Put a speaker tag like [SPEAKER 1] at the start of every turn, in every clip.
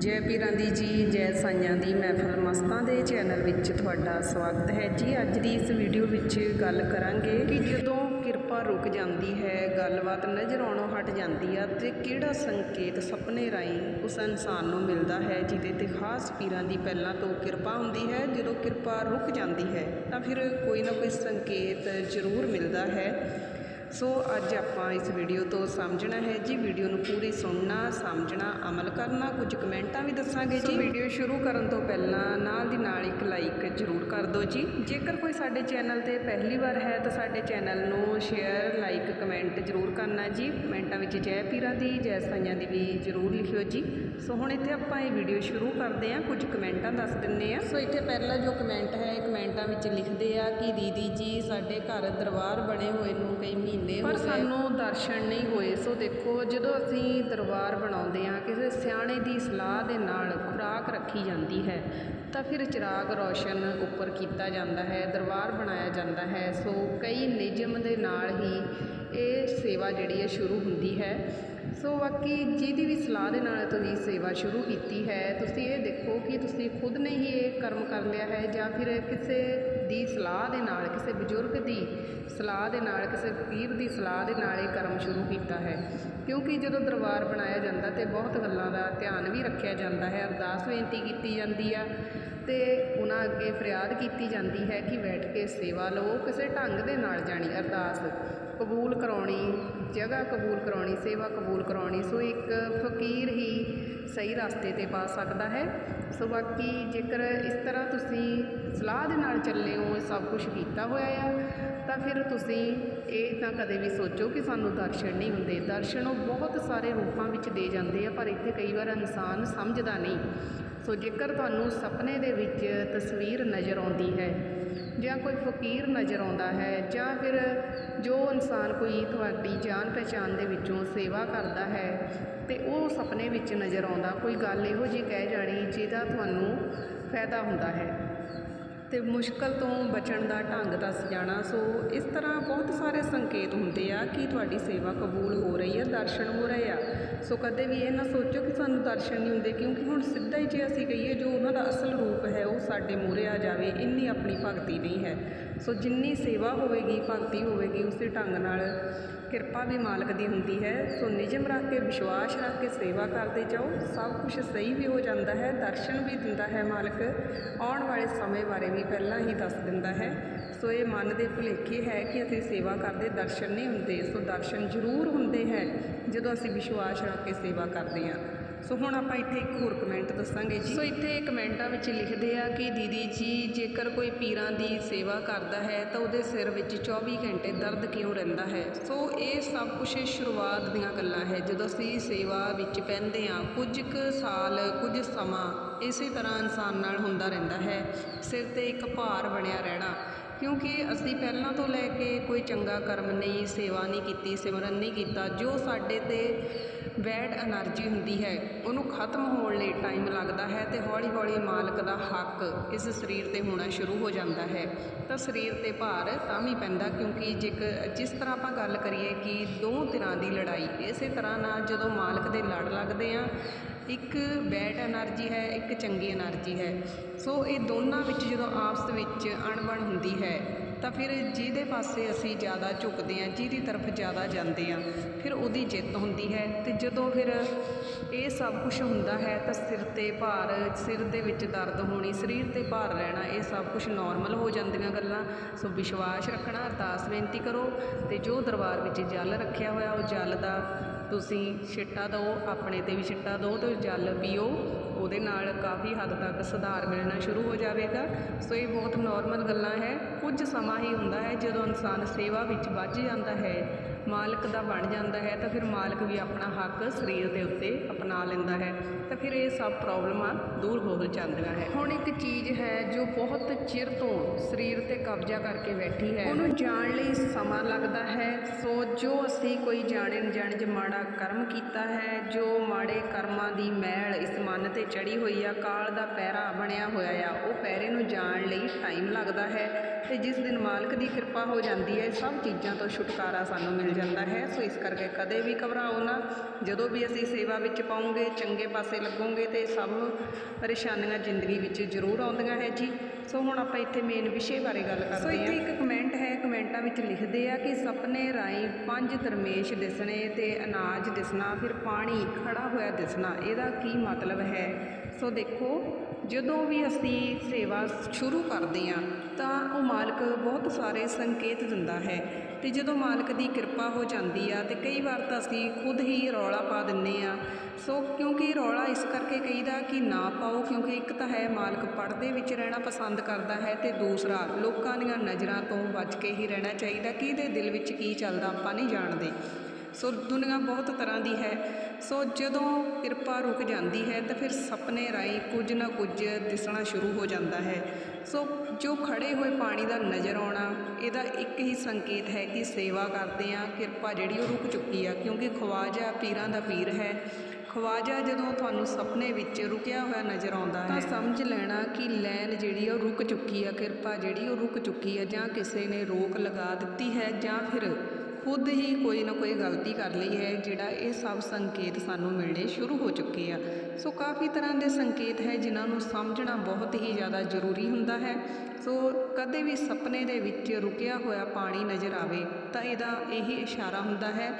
[SPEAKER 1] ਜੈ ਪੀਰਾਂ ਦੀ ਜੀ, ਜੈ ਸਾਈਆਂ ਦੀ ਮਹਿਫਲ ਮਸਤਾਂ ਦੇ ਚੈਨਲ ਵਿੱਚ ਤੁਹਾਡਾ ਸਵਾਗਤ ਹੈ ਜੀ। ਅੱਜ ਦੀ ਇਸ ਵੀਡੀਓ ਵਿੱਚ ਗੱਲ ਕਰਾਂਗੇ ਕਿ ਜਦੋਂ ਕਿਰਪਾ ਰੁਕ ਜਾਂਦੀ ਹੈ, ਗੱਲਬਾਤ ਨਜ਼ਰ ਆਉਣੋਂ ਹਟ ਜਾਂਦੀ ਆ ਤੇ ਕਿਹੜਾ ਸੰਕੇਤ ਸੁਪਨੇ ਰਾਹੀਂ ਉਸ ਇਨਸਾਨ ਨੂੰ ਮਿਲਦਾ ਹੈ ਜਿਹਦੇ ਤੇ ਖਾਸ ਪੀਰਾਂ ਦੀ ਪਹਿਲਾਂ ਤੋਂ ਕਿਰਪਾ ਹੁੰਦੀ ਹੈ, ਜਦੋਂ ਕਿਰਪਾ ਰੁਕ ਜਾਂਦੀ ਹੈ, ਤਾਂ ਫਿਰ ਕੋਈ ਨਾ ਕੋਈ ਸੰਕੇਤ ਜ਼ਰੂਰ ਮਿਲਦਾ ਹੈ। ਸੋ ਅੱਜ ਆਪਾਂ ਇਸ ਵੀਡੀਓ ਤੋਂ ਸਮਝਣਾ ਹੈ ਜੀ। ਵੀਡੀਓ ਨੂੰ ਪੂਰੀ ਸੁਣਨਾ ਸਮਝਣਾ ਅਮਲ ਕਰਨਾ ਕੁਝ ਕਮੈਂਟਾਂ ਵੀ ਦੱਸਾਂਗੇ ਜੀ। ਵੀਡੀਓ ਸ਼ੁਰੂ ਕਰਨ ਤੋਂ ਪਹਿਲਾਂ ਨਾਲ ਦੀ ਨਾਲ ਇੱਕ ਲਾਈਕ ਜ਼ਰੂਰ ਕਰ ਦਿਓ ਜੀ। ਜੇਕਰ ਕੋਈ ਸਾਡੇ ਚੈਨਲ ਤੇ ਪਹਿਲੀ ਵਾਰ ਹੈ ਤਾਂ ਸਾਡੇ ਚੈਨਲ ਨੂੰ ਸ਼ੇਅਰ ਲਾਈਕ ਕਮੈਂਟ ਜ਼ਰੂਰ ਕਰਨਾ ਜੀ। ਕਮੈਂਟਾਂ ਵਿੱਚ ਜੈ ਪੀਰਾਂ ਦੀ ਜੈ ਸਾਈਆਂ ਦੀ ਵੀ ਜ਼ਰੂਰ ਲਿਖਿਓ ਜੀ। ਸੋ ਹੁਣ ਇੱਥੇ ਆਪਾਂ ਇਹ ਵੀਡੀਓ ਸ਼ੁਰੂ ਕਰਦੇ ਹਾਂ। ਕੁਝ ਕਮੈਂਟਾਂ ਦੱਸ ਦਿੰਨੇ ਆ ਸੋ ਇੱਥੇ ਪਹਿਲਾ ਜੋ ਕਮੈਂਟ ਹੈ ਕਮੈਂਟਾਂ ਵਿੱਚ ਲਿਖਦੇ ਆ ਕਿ ਦੀਦੀ ਜੀ ਸਾਡੇ ਘਰ ਦਰਬਾਰ ਬਣੇ ਹੋਏ ਨੂੰ ਕਈ ਮਹੀਨੇ ਪਰ ਸਾਨੂੰ ਦਰਸ਼ਨ ਨਹੀਂ ਹੋਏ। ਸੋ ਦੇਖੋ ਜਦੋਂ ਅਸੀਂ ਦਰਬਾਰ ਬਣਾਉਂਦੇ ਆ ਕਿਸੇ ਸਿਆਣੇ ਦੀ ਸਲਾਹ ਦੇ ਨਾਲ ਖੁਰਾਕ ਰੱਖੀ ਜਾਂਦੀ ਹੈ ਤਾਂ ਫਿਰ ਚਿਰਾਗ ਰੋਸ਼ਨ ਉੱਪਰ ਕੀਤਾ ਜਾਂਦਾ ਹੈ ਦਰਬਾਰ ਬਣਾਇਆ ਜਾਂਦਾ ਹੈ। ਸੋ ਕਈ ਨਿਯਮ ਦੇ ਨਾਲ ਹੀ ਇਹ ਸੇਵਾ ਜਿਹੜੀ ਹੈ ਸ਼ੁਰੂ ਹੁੰਦੀ ਹੈ। ਸੋ ਬਾਕੀ ਜਿਹਦੀ ਵੀ ਸਲਾਹ ਦੇ ਨਾਲ ਤੁਸੀਂ ਸੇਵਾ ਸ਼ੁਰੂ ਕੀਤੀ ਹੈ ਤੁਸੀਂ ਇਹ ਦੇਖੋ ਕਿ ਤੁਸੀਂ ਖੁਦ ਨੇ ਹੀ ਇਹ ਕਰਮ ਕਰ ਲਿਆ ਹੈ ਜਾਂ ਫਿਰ ਕਿਸੇ ਦੀ ਸਲਾਹ ਦੇ ਨਾਲ, ਕਿਸੇ ਬਜ਼ੁਰਗ ਦੀ ਸਲਾਹ ਦੇ ਨਾਲ, ਕਿਸੇ ਫਕੀਰ ਦੀ ਸਲਾਹ ਦੇ ਨਾਲ ਇਹ ਕਰਮ ਸ਼ੁਰੂ ਕੀਤਾ ਹੈ। ਕਿਉਂਕਿ ਜਦੋਂ ਦਰਬਾਰ ਬਣਾਇਆ ਜਾਂਦਾ ਤੇ ਬਹੁਤ ਗੱਲਾਂ ਦਾ ਧਿਆਨ ਵੀ ਰੱਖਿਆ ਜਾਂਦਾ ਹੈ, ਅਰਦਾਸ ਬੇਨਤੀ ਕੀਤੀ ਜਾਂਦੀ ਆ ਤੇ ਉਹਨਾਂ ਅੱਗੇ ਫਰਿਆਦ ਕੀਤੀ ਜਾਂਦੀ ਹੈ ਕਿ ਬੈਠ ਕੇ ਸੇਵਾ ਲਓ, ਕਿਸੇ ਢੰਗ ਦੇ ਨਾਲ ਜਾਣੀ, ਅਰਦਾਸ ਕਬੂਲ ਕਰਾਉਣੀ, ਜਗ੍ਹਾ ਕਬੂਲ ਕਰਾਉਣੀ, ਸੇਵਾ ਕਬੂਲ ਕਰਾਉਣੀ, ਸੋ ਇੱਕ ਫਕੀਰ ਹੀ ਸਹੀ ਰਸਤੇ ਤੇ ਪਾ ਸਕਦਾ ਹੈ। ਸੋ ਬਾਕੀ ਜੇਕਰ ਇਸ ਤਰ੍ਹਾਂ ਤੁਸੀਂ ਸਲਾਹ ਦੇ ਨਾਲ ਚੱਲੇ ਹੋ ਇਹ ਸਭ ਕੁਝ ਕੀਤਾ ਹੋਇਆ ਆ। ਤਾਂ ਫਿਰ ਤੁਸੀਂ ਇਹ ਤਾਂ ਕਦੇ ਵੀ ਸੋਚੋ ਕਿ ਸਾਨੂੰ ਦਰਸ਼ਨ ਨਹੀਂ ਹੁੰਦੇ। ਦਰਸ਼ਨ ਉਹ ਬਹੁਤ ਸਾਰੇ ਰੂਪਾਂ ਵਿੱਚ ਦੇ ਜਾਂਦੇ ਆ, ਪਰ ਇੱਥੇ ਕਈ ਵਾਰ ਇਨਸਾਨ ਸਮਝਦਾ ਨਹੀਂ। ਸੋ ਜੇਕਰ ਤੁਹਾਨੂੰ ਸੁਪਨੇ ਦੇ ਵਿੱਚ ਤਸਵੀਰ ਨਜ਼ਰ ਆਉਂਦੀ ਹੈ ਜਾਂ ਕੋਈ ਫਕੀਰ ਨਜ਼ਰ ਆਉਂਦਾ ਹੈ ਜਾਂ ਫਿਰ ਜੋ ਇਨਸਾਨ ਕੋਈ ਤੁਹਾਡੀ ਜਾਣ ਪਹਿਚਾਣ ਦੇ ਵਿੱਚੋਂ ਸੇਵਾ ਕਰਦਾ ਹੈ ਤੇ ਉਹ ਸੁਪਨੇ ਵਿੱਚ ਨਜ਼ਰ ਆਉਂਦਾ, ਕੋਈ ਗੱਲ ਇਹੋ ਜਿਹੀ ਕਹਿ ਜਾਣੀ ਜਿਹਦਾ ਤੁਹਾਨੂੰ ਫਾਇਦਾ ਹੁੰਦਾ ਹੈ। ਅਤੇ ਮੁਸ਼ਕਲ ਤੋਂ ਬਚਣ ਦਾ ਢੰਗ ਦੱਸ ਜਾਣਾ। ਸੋ ਇਸ ਤਰ੍ਹਾਂ ਬਹੁਤ ਸਾਰੇ ਸੰਕੇਤ ਹੁੰਦੇ ਆ ਕਿ ਤੁਹਾਡੀ ਸੇਵਾ ਕਬੂਲ ਹੋ ਰਹੀ ਆ, ਦਰਸ਼ਨ ਹੋ ਰਹੇ ਆ। ਸੋ ਕਦੇ ਵੀ ਇਹ ਨਾ ਸੋਚੋ ਕਿ ਸਾਨੂੰ ਦਰਸ਼ਨ ਨਹੀਂ ਹੁੰਦੇ, ਕਿਉਂਕਿ ਹੁਣ ਸਿੱਧਾ ਹੀ ਜੇ ਅਸੀਂ ਕਹੀਏ ਜੋ ਉਹਨਾਂ ਦਾ ਅਸਲ ਰੂਪ ਹੈ, ਉਹ ਸਾਡੇ ਮੂਹਰੇ ਆ ਜਾਵੇ, ਇੰਨੀ ਆਪਣੀ ਭਗਤੀ ਨਹੀਂ ਹੈ। ਸੋ ਜਿੰਨੀ ਸੇਵਾ ਹੋਵੇਗੀ, ਭਗਤੀ ਹੋਵੇਗੀ, ਉਸੇ ਢੰਗ ਨਾਲ ਕਿਰਪਾ ਵੀ ਮਾਲਕ ਦੀ ਹੁੰਦੀ ਹੈ। ਸੋ ਨਿਯਮ ਰੱਖ ਕੇ, ਵਿਸ਼ਵਾਸ ਰੱਖ ਕੇ ਸੇਵਾ ਕਰਦੇ ਜਾਓ। ਸਭ ਕੁਝ ਸਹੀ ਵੀ ਹੋ ਜਾਂਦਾ ਹੈ, ਦਰਸ਼ਨ ਵੀ ਦਿੰਦਾ ਹੈ ਮਾਲਕ। ਆਉਣ ਵਾਲੇ ਸਮੇਂ ਬਾਰੇ ਵੀ ਪਹਿਲਾਂ ਹੀ ਦੱਸ ਦਿੰਦਾ ਹੈ। ਸੋ ਇਹ ਮਨ ਦੇ ਭੁਲੇਖੇ ਹੈ ਕਿ ਅਸੀਂ ਸੇਵਾ ਕਰਦੇ ਦਰਸ਼ਨ ਨਹੀਂ ਹੁੰਦੇ। ਸੋ ਦਰਸ਼ਨ ਜ਼ਰੂਰ ਹੁੰਦੇ ਹੈ ਜਦੋਂ ਅਸੀਂ ਵਿਸ਼ਵਾਸ ਰੱਖ ਕੇ ਸੇਵਾ ਕਰਦੇ ਹਾਂ। ਸੋ ਹੁਣ ਆਪਾਂ ਇੱਥੇ ਇੱਕ ਹੋਰ ਕਮੈਂਟ ਦੱਸਾਂਗੇ ਜੀ। ਸੋ ਇੱਥੇ ਕਮੈਂਟਾਂ ਵਿੱਚ ਲਿਖਦੇ ਆ ਕਿ ਦੀਦੀ ਜੀ, ਜੇਕਰ ਕੋਈ ਪੀਰਾਂ ਦੀ ਸੇਵਾ ਕਰਦਾ ਹੈ, ਤਾਂ ਉਹਦੇ ਸਿਰ ਵਿੱਚ 24 ਘੰਟੇ ਦਰਦ ਕਿਉਂ ਰਹਿੰਦਾ ਹੈ? ਸੋ ਇਹ ਸਭ ਕੁਝ ਸ਼ੁਰੂਆਤ ਦੀਆਂ ਗੱਲਾਂ ਹੈ। ਜਦੋਂ ਅਸੀਂ ਸੇਵਾ ਵਿੱਚ ਪੈਂਦੇ ਆ ਕੁਝ ਕੁ ਸਾਲ, ਕੁਝ ਸਮਾਂ ਇਸੇ ਤਰ੍ਹਾਂ ਇਨਸਾਨ ਨਾਲ ਹੁੰਦਾ ਰਹਿੰਦਾ ਹੈ। ਸਿਰ ਤੇ ਇੱਕ ਭਾਰ ਬਣਿਆ ਰਹਿਣਾ। ਕਿਉਂਕਿ ਅਸੀਂ ਪਹਿਲਾਂ ਤੋਂ ਲੈ ਕੇ ਕੋਈ ਚੰਗਾ ਕਰਮ ਨਹੀਂ, ਸੇਵਾ ਨਹੀਂ ਕੀਤੀ, ਸਿਮਰਨ ਨਹੀਂ ਕੀਤਾ, ਜੋ ਸਾਡੇ 'ਤੇ ਬੈਡ ਐਨਰਜੀ ਹੁੰਦੀ ਹੈ, ਉਹਨੂੰ ਖਤਮ ਹੋਣ ਲਈ ਟਾਈਮ ਲੱਗਦਾ ਹੈ ਅਤੇ ਹੌਲੀ ਹੌਲੀ ਮਾਲਕ ਦਾ ਹੱਕ ਇਸ ਸਰੀਰ 'ਤੇ ਹੋਣਾ ਸ਼ੁਰੂ ਹੋ ਜਾਂਦਾ ਹੈ। ਤਾਂ ਸਰੀਰ 'ਤੇ ਭਾਰ ਤਾਂ ਵੀ ਪੈਂਦਾ ਕਿਉਂਕਿ ਜੇਕਰ, ਜਿਸ ਤਰ੍ਹਾਂ ਆਪਾਂ ਗੱਲ ਕਰੀਏ ਕਿ ਦੋ ਤਰ੍ਹਾਂ ਦੀ ਲੜਾਈ, ਇਸੇ ਤਰ੍ਹਾਂ ਨਾਲ ਜਦੋਂ ਮਾਲਕ ਦੇ ਲੜ ਲੱਗਦੇ ਹਾਂ ਇੱਕ ਬੈਡ ਐਨਰਜੀ ਹੈ, ਇੱਕ ਚੰਗੀ ਐਨਰਜੀ ਹੈ। ਸੋ ਇਹ ਦੋਨਾਂ ਵਿੱਚ ਜਦੋਂ ਆਪਸ ਵਿੱਚ ਅਣਬਣ ਹੁੰਦੀ ਹੈ, ਤਾਂ ਫਿਰ ਜਿਹਦੇ ਪਾਸੇ ਅਸੀਂ ਜ਼ਿਆਦਾ ਝੁਕਦੇ ਹਾਂ, ਜਿਹਦੀ ਤਰਫ ਜ਼ਿਆਦਾ ਜਾਂਦੇ ਹਾਂ, ਫਿਰ ਉਹਦੀ ਜਿੱਤ ਹੁੰਦੀ ਹੈ। ਅਤੇ ਜਦੋਂ ਫਿਰ ਇਹ ਸਭ ਕੁਛ ਹੁੰਦਾ ਹੈ, ਤਾਂ ਸਿਰ ਤੇ ਭਾਰ, ਸਿਰ ਦੇ ਵਿੱਚ ਦਰਦ ਹੋਣੀ, ਸਰੀਰ ਤੇ ਭਾਰ ਰਹਿਣਾ, ਇਹ ਸਭ ਕੁਛ ਨੋਰਮਲ ਹੋ ਜਾਂਦੀਆਂ ਗੱਲਾਂ। ਸੋ ਵਿਸ਼ਵਾਸ ਰੱਖਣਾ, ਅਰਦਾਸ ਬੇਨਤੀ ਕਰੋ। ਅਤੇ ਜੋ ਦਰਬਾਰ ਵਿੱਚ ਜਲ ਰੱਖਿਆ ਹੋਇਆ, ਉਹ ਜਲ ਦਾ ਤੁਸੀਂ ਛਿੱਟਾ ਦਿਓ, ਆਪਣੇ ਤੇ ਵੀ ਛਿੱਟਾ ਦਿਓ ਅਤੇ ਜਲ ਪੀਓ। ਉਹਦੇ ਨਾਲ ਕਾਫੀ ਹੱਦ ਤੱਕ ਸੁਧਾਰ ਮਿਲਣਾ ਸ਼ੁਰੂ ਹੋ ਜਾਵੇਗਾ। ਸੋ ਇਹ ਬਹੁਤ ਨੋਰਮਲ ਗੱਲਾਂ ਹੈ। ਕੁਝ ਸਮਾਂ ਹੀ ਹੁੰਦਾ ਹੈ ਜਦੋਂ ਇਨਸਾਨ ਸੇਵਾ ਵਿੱਚ ਵੱਜ ਜਾਂਦਾ ਹੈ। ਮਾਲਕ ਦਾ ਬਣ ਜਾਂਦਾ ਹੈ, ਤਾਂ ਫਿਰ ਮਾਲਕ ਵੀ ਆਪਣਾ ਹੱਕ ਸਰੀਰ ਦੇ ਉੱਤੇ ਅਪਣਾ ਲੈਂਦਾ ਹੈ, ਤਾਂ ਫਿਰ ਇਹ ਸਭ ਪ੍ਰੋਬਲਮਾਂ ਦੂਰ ਹੋ ਜਾਂਦੀਆਂ ਹੈ। ਹੁਣ ਇੱਕ ਚੀਜ਼ ਹੈ ਜੋ ਬਹੁਤ ਚਿਰ ਤੋਂ ਸਰੀਰ ਤੇ ਕਬਜ਼ਾ ਕਰਕੇ ਬੈਠੀ ਹੈ। ਉਹਨੂੰ ਜਾਣ ਲਈ ਸਮਾਂ ਲੱਗਦਾ ਹੈ। ਸੋ ਜੋ ਅਸੀਂ ਕੋਈ ਜਾਣੇ ਅਣਜਾਣੇ ਚ ਮਾੜਾ ਕਰਮ ਕੀਤਾ ਹੈ, ਜੋ ਮਾੜੇ ਕਰਮਾਂ ਦੀ ਮੈਲ ਇਸ ਮਨ ਤੇ ਚੜੀ ਹੋਈ ਆ, ਕਾਲ ਦਾ ਪੈਰਾ ਬਣਿਆ ਹੋਇਆ ਆ, ਉਹ ਪੈਰੇ ਨੂੰ ਜਾਣ ਲਈ ਟਾਈਮ ਲੱਗਦਾ ਹੈ। ਤੇ ਜਿਸ ਦਿਨ ਮਾਲਕ ਦੀ ਕਿਰਪਾ ਹੋ ਜਾਂਦੀ ਹੈ ਸਭ ਚੀਜ਼ਾਂ ਤੋਂ ਛੁਟਕਾਰਾ ਸਾਨੂੰ ਮਿਲ ਜਾਂਦਾ ਹੈ। ਸੋ ਇਸ ਕਰਕੇ ਕਦੇ ਵੀ ਘਬਰਾਓ ਨਾ। ਜਦੋਂ ਵੀ ਅਸੀਂ ਸੇਵਾ ਵਿੱਚ ਪਾਉਂਗੇ ਚੰਗੇ ਪਾਸੇ ਲੱਗੋਗੇ ਤੇ ਸਭ ਪਰੇਸ਼ਾਨੀਆਂ ਜ਼ਿੰਦਗੀ ਵਿੱਚ ਜ਼ਰੂਰ ਆਉਂਦੀਆਂ ਹੈ ਜੀ। ਸੋ ਹੁਣ ਆਪਾਂ ਇੱਥੇ ਮੇਨ ਵਿਸ਼ੇ ਬਾਰੇ ਗੱਲ ਕਰਦੇ ਹਾਂ ਸੋ ਇੱਥੇ ਇੱਕ ਕਮੈਂਟ ਹੈ ਕਮੈਂਟਾਂ ਵਿੱਚ ਲਿਖਦੇ ਆ ਕਿ ਸੁਪਨੇ ਰਾਹੀਂ ਪੰਜ ਦਰਮੇਸ਼ ਦਿਸਣੇ ਤੇ ਅਨਾਜ ਦਿਸਣਾ ਫਿਰ ਪਾਣੀ ਖੜਾ ਹੋਇਆ ਦਿਸਣਾ ਇਹਦਾ ਕੀ ਮਤਲਬ ਹੈ? ਸੋ ਦੇਖੋ, ਜਦੋਂ ਵੀ ਅਸੀਂ ਸੇਵਾ ਸ਼ੁਰੂ ਕਰਦੇ ਹਾਂ, ਤਾਂ ਉਹ ਮਾਲਕ ਬਹੁਤ ਸਾਰੇ ਸੰਕੇਤ ਦਿੰਦਾ ਹੈ। ਤੇ ਜਦੋਂ ਮਾਲਕ ਦੀ ਕਿਰਪਾ ਹੋ ਜਾਂਦੀ ਆ, ਤੇ ਕਈ ਵਾਰ ਤਾਂ ਅਸੀਂ ਖੁਦ ਹੀ ਰੌਲਾ ਪਾ ਦਿੰਨੇ ਆ ਸੋ ਕਿਉਂਕਿ ਰੌਲਾ ਇਸ ਕਰਕੇ ਕਹੀਦਾ ਕਿ ਨਾ ਪਾਓ, ਕਿਉਂਕਿ ਇੱਕ ਤਾਂ ਹੈ ਮਾਲਕ ਪੜਦੇ ਵਿੱਚ ਰਹਿਣਾ ਪਸੰਦ ਕਰਦਾ ਹੈ ਤੇ ਦੂਸਰਾ, ਲੋਕਾਂ ਦੀਆਂ ਨਜ਼ਰਾਂ ਤੋਂ ਬਚ ਕੇ ਹੀ ਰਹਿਣਾ ਚਾਹੀਦਾ ਕਿ ਇਹਦੇ ਦਿਲ ਵਿੱਚ ਕੀ ਚੱਲਦਾ ਆਪਾਂ ਨਹੀਂ ਜਾਣਦੇ। ਸੋ ਦੁਨੀਆ ਬਹੁਤ ਤਰ੍ਹਾਂ ਦੀ ਹੈ। ਸੋ ਜਦੋਂ ਕਿਰਪਾ ਰੁਕ ਜਾਂਦੀ ਹੈ ਤਾਂ ਫਿਰ ਸੁਪਨੇ ਰਾਹੀਂ ਕੁਝ ਨਾ ਕੁਝ ਦਿਸਣਾ ਸ਼ੁਰੂ ਹੋ ਜਾਂਦਾ ਹੈ। ਸੋ ਜੋ ਖੜੇ ਹੋਏ ਪਾਣੀ ਦਾ ਨਜ਼ਰ ਆਉਣਾ, ਇਹਦਾ ਇੱਕ ਹੀ ਸੰਕੇਤ ਹੈ ਕਿ ਸੇਵਾ ਕਰਦੇ ਆ ਕਿਰਪਾ ਜਿਹੜੀ ਉਹ ਰੁਕ ਚੁੱਕੀ ਆ, ਕਿਉਂਕਿ ਖਵਾਜਾ ਪੀਰਾਂ ਦਾ ਪੀਰ ਹੈ। ਖਵਾਜਾ ਜਦੋਂ ਤੁਹਾਨੂੰ ਸੁਪਨੇ ਵਿੱਚ ਰੁਕਿਆ ਹੋਇਆ ਨਜ਼ਰ ਆਉਂਦਾ ਹੈ, ਤਾਂ ਸਮਝ ਲੈਣਾ ਕਿ ਲੈਨ ਜਿਹੜੀ ਉਹ ਰੁਕ ਚੁੱਕੀ ਆ, ਕਿਰਪਾ ਜਿਹੜੀ ਉਹ ਰੁਕ ਚੁੱਕੀ ਆ, ਜਾਂ ਕਿਸੇ ਨੇ ਰੋਕ ਲਗਾ ਦਿੱਤੀ ਹੈ ਜਾਂ ਫਿਰ ਖੁਦ ਹੀ ਕੋਈ ਨਾ ਕੋਈ ਗਲਤੀ ਕਰ ਲਈ ਹੈ, ਜਿਹੜਾ ਇਹ ਸਭ ਸੰਕੇਤ ਸਾਨੂੰ ਮਿਲਣੇ ਸ਼ੁਰੂ ਹੋ ਚੁੱਕੇ ਆ। ਸੋ ਕਾਫੀ ਤਰ੍ਹਾਂ ਦੇ ਸੰਕੇਤ ਹੈ, ਜਿਨ੍ਹਾਂ ਨੂੰ ਸਮਝਣਾ ਬਹੁਤ ਹੀ ਜ਼ਿਆਦਾ ਜ਼ਰੂਰੀ ਹੁੰਦਾ ਹੈ। ਸੋ ਕਦੇ ਵੀ ਸੁਪਨੇ ਦੇ ਵਿੱਚ ਰੁਕਿਆ ਹੋਇਆ ਪਾਣੀ ਨਜ਼ਰ ਆਵੇ, ਤਾਂ ਇਹਦਾ ਇਹੀ ਇਸ਼ਾਰਾ ਹੁੰਦਾ ਹੈ,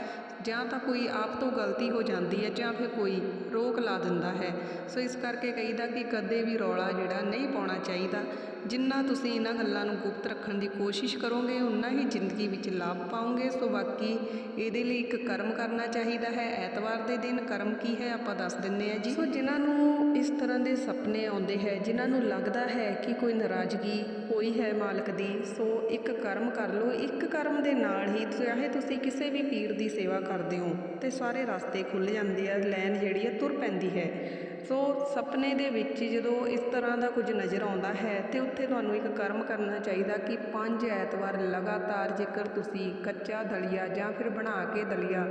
[SPEAKER 1] ਜਾਂ ਤਾਂ ਕੋਈ ਆਪ ਤੋਂ ਗਲਤੀ ਹੋ ਜਾਂਦੀ ਹੈ, ਜਾਂ ਫਿਰ ਕੋਈ ਰੋਕ ਲਾ ਦਿੰਦਾ ਹੈ। ਸੋ ਇਸ ਕਰਕੇ ਕਹੀਦਾ ਕਿ ਕਦੇ ਵੀ ਰੌਲਾ ਜਿਹੜਾ ਨਹੀਂ ਪਾਉਣਾ ਚਾਹੀਦਾ। ਜਿੰਨਾ ਤੁਸੀਂ ਇਹਨਾਂ ਗੱਲਾਂ ਨੂੰ ਗੁਪਤ ਰੱਖਣ ਦੀ ਕੋਸ਼ਿਸ਼ ਕਰੋਗੇ ਉਨਾ ਹੀ ਜ਼ਿੰਦਗੀ ਵਿੱਚ ਲਾਭ ਪਾਓਗੇ। ਸੋ ਬਾਕੀ ਇਹਦੇ ਲਈ ਇੱਕ ਕਰਮ ਕਰਨਾ ਚਾਹੀਦਾ ਹੈ। ਐਤਵਾਰ ਦੇ ਦਿਨ ਕਰਮ ਕੀ ਹੈ, ਆਪਾਂ ਦੱਸ ਦਿੰਨੇ ਆ ਜੀ। ਸੋ ਜਿਨ੍ਹਾਂ ਨੂੰ ਇਸ ਤਰ੍ਹਾਂ ਦੇ ਸੁਪਨੇ ਆਉਂਦੇ ਹੈ, ਜਿਨ੍ਹਾਂ ਨੂੰ ਲੱਗਦਾ ਹੈ ਕਿ ਕੋਈ ਨਾਰਾਜ਼ਗੀ ਹੋਈ ਹੈ ਮਾਲਕ ਦੀ, ਸੋ ਇੱਕ ਕਰਮ ਕਰ ਲਓ। ਇੱਕ ਕਰਮ ਦੇ ਨਾਲ ਹੀ ਚਾਹੇ ਤੁਸੀਂ ਕਿਸੇ ਵੀ ਪੀਰ ਦੀ ਸੇਵਾ ਕਰਦੇ ਹੋ, ਤੇ ਸਾਰੇ ਰਸਤੇ ਖੁੱਲ ਜਾਂਦੇ ਆ, ਲਾਈਨ ਜਿਹੜੀ ਆ ਤੁਰ ਪੈਂਦੀ ਹੈ। ਸੋ ਸੁਪਨੇ ਦੇ ਵਿੱਚ ਜਦੋਂ ਇਸ ਤਰ੍ਹਾਂ ਦਾ ਕੁਝ ਨਜ਼ਰ ਆਉਂਦਾ ਹੈ, ਤੇ ਉੱਥੇ ਤੁਹਾਨੂੰ ਇੱਕ ਕਰਮ ਕਰਨਾ ਚਾਹੀਦਾ ਕਿ ਪੰਜ ਐਤਵਾਰ ਲਗਾਤਾਰ ਜੇਕਰ ਤੁਸੀਂ ਕੱਚਾ ਦਲੀਆ ਜਾਂ ਫਿਰ ਬਣਾ ਕੇ ਦਲੀਆ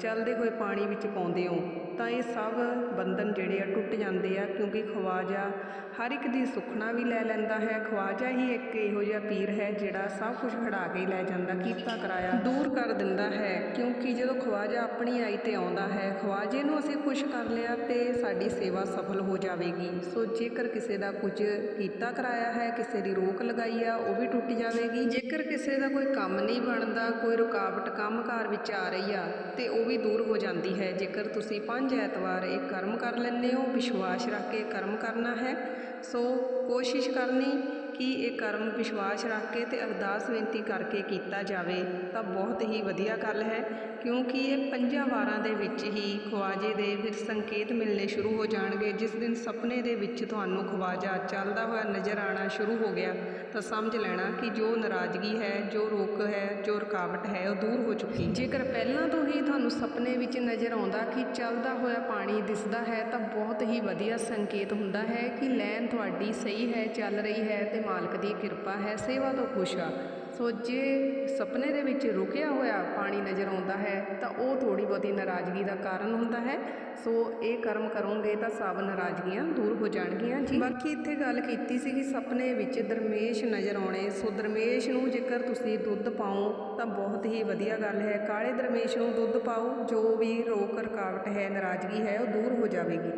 [SPEAKER 1] ਚੱਲਦੇ ਹੋਏ ਪਾਣੀ ਵਿੱਚ ਪਾਉਂਦੇ ਹੋ, ਤਾਂ ਇਹ ਸਭ ਬੰਧਨ ਜਿਹੜੇ ਆ ਟੁੱਟ ਜਾਂਦੇ ਆ, ਕਿਉਂਕਿ ਖਵਾਜਾ ਹਰ ਇੱਕ ਦੀ ਸੁਖਣਾ ਵੀ ਲੈ ਲੈਂਦਾ ਹੈ। ਖਵਾਜਾ ਹੀ ਇੱਕ ਇਹੋ ਜਿਹਾ ਪੀਰ ਹੈ ਜਿਹੜਾ ਸਭ ਕੁਝ ਖੜਾ ਕੇ ਲੈ ਜਾਂਦਾ, ਕੀਤਾ ਕਰਾਇਆ, ਦੂਰ ਕਰ ਦਿੰਦਾ ਹੈ। ਕਿਉਂਕਿ ਜਦੋਂ ਖਵਾਜਾ ਆਪਣੀ ਆਈ ਤੇ ਆਉਂਦਾ ਹੈ, ਖਵਾਜੇ ਨੂੰ ਅਸੀਂ ਖੁਸ਼ ਕਰ ਲਿਆ ਤੇ ਸਾਡੀ ਸੇਵਾ ਸਫਲ ਹੋ ਜਾਵੇਗੀ। ਸੋ ਜੇਕਰ ਕਿਸੇ ਦਾ ਕੁਝ ਕੀਤਾ ਕਰਾਇਆ ਹੈ, ਕਿਸੇ ਦੀ ਰੋਕ ਲਗਾਈ ਆ, ਉਹ ਵੀ ਟੁੱਟ ਜਾਵੇਗੀ। ਜੇਕਰ ਕਿਸੇ ਦਾ ਕੋਈ ਕੰਮ ਨਹੀਂ ਬਣਦਾ, ਕੋਈ ਰੁਕਾਵਟ ਕੰਮਕਾਰ ਵਿੱਚ ਆ ਰਹੀ ਆ, ਤੇ ਉਹ ਵੀ ਦੂਰ ਹੋ ਜਾਂਦੀ ਹੈ। ਜੇਕਰ ਤੁਸੀਂ ਪੰਜ ਐਤਵਾਰ ਇਹ ਕਰਮ ਕਰ ਲੈਂਦੇ ਹੋ, ਵਿਸ਼ਵਾਸ ਰੱਖ ਕੇ ਕਰਮ ਕਰਨਾ ਹੈ। ਸੋ ਕੋਸ਼ਿਸ਼ ਕਰਨੀ ਕਿ ਇਹ ਕਰਮ ਵਿਸ਼ਵਾਸ ਰੱਖ ਕੇ ਤੇ ਅਰਦਾਸ ਬੇਨਤੀ ਕਰਕੇ ਕੀਤਾ ਜਾਵੇ, ਤਾਂ ਬਹੁਤ ਹੀ ਵਧੀਆ ਗੱਲ ਹੈ, ਕਿਉਂਕਿ ਇਹ ਪੰਜਾਂ ਵਾਰਾਂ ਦੇ ਵਿੱਚ ਹੀ ਖਵਾਜੇ ਦੇ ਫਿਰ ਸੰਕੇਤ ਮਿਲਣੇ ਸ਼ੁਰੂ ਹੋ ਜਾਣਗੇ। ਜਿਸ ਦਿਨ ਸੁਪਨੇ ਦੇ ਵਿੱਚ ਤੁਹਾਨੂੰ ਖਵਾਜਾ ਚੱਲਦਾ ਹੋਇਆ ਨਜ਼ਰ ਆਣਾ ਸ਼ੁਰੂ ਹੋ ਗਿਆ ਤਾਂ ਸਮਝ ਲੈਣਾ ਕਿ ਜੋ ਨਾਰਾਜ਼ਗੀ ਹੈ, ਜੋ ਰੋਕ ਹੈ, ਜੋ ਰੁਕਾਵਟ ਹੈ, ਉਹ ਦੂਰ ਹੋ ਚੁੱਕੀ ਜੇਕਰ ਪਹਿਲਾਂ ਤੋਂ ਹੀ ਤੁਹਾਨੂੰ ਸੁਪਨੇ ਵਿੱਚ ਨਜ਼ਰ ਆਉਂਦਾ ਕਿ ਚੱਲਦਾ ਹੋਇਆ ਪਾਣੀ ਦਿਸਦਾ ਹੈ, ਤਾਂ ਬਹੁਤ ਹੀ ਵਧੀਆ ਸੰਕੇਤ ਹੁੰਦਾ ਹੈ ਕਿ ਲੈਨ ਤੁਹਾਡੀ ਸਹੀ ਹੈ, ਚੱਲ ਰਹੀ ਹੈ ਤੇ ਮਾਲਕ ਦੀ ਕਿਰਪਾ ਹੈ, ਸੇਵਾ ਤੋਂ ਖੁਸ਼ ਆ। ਸੋ ਜੇ ਸੁਪਨੇ ਦੇ ਵਿੱਚ ਰੁਕਿਆ ਹੋਇਆ ਪਾਣੀ ਨਜ਼ਰ ਆਉਂਦਾ ਹੈ, ਤਾਂ ਉਹ ਥੋੜੀ ਬਹੁਤੀ ਨਾਰਾਜ਼ਗੀ ਦਾ ਕਾਰਨ ਹੁੰਦਾ ਹੈ। ਸੋ ਇਹ ਕਰਮ ਕਰੋਗੇ ਤਾਂ ਸਭ ਨਾਰਾਜ਼ਗੀਆਂ ਦੂਰ ਹੋ ਜਾਣਗੀਆਂ। ਜੀ। ਬਾਕੀ ਇੱਥੇ ਗੱਲ ਕੀਤੀ ਸੀ ਕਿ ਸੁਪਨੇ ਵਿੱਚ ਦਰਮੇਸ਼ ਨਜ਼ਰ ਆਉਣੇ। ਸੋ ਦਰਮੇਸ਼ ਨੂੰ ਜੇਕਰ ਤੁਸੀਂ ਦੁੱਧ ਪਾਓ, ਤਾਂ ਬਹੁਤ ਹੀ ਵਧੀਆ ਗੱਲ ਹੈ। ਕਾਲੇ ਦਰਮੇਸ਼ ਨੂੰ ਦੁੱਧ ਪਾਓ, ਜੋ ਵੀ ਰੋਕ ਰੁਕਾਵਟ ਹੈ, ਨਾਰਾਜ਼ਗੀ ਹੈ, ਉਹ ਦੂਰ ਹੋ ਜਾਵੇਗੀ।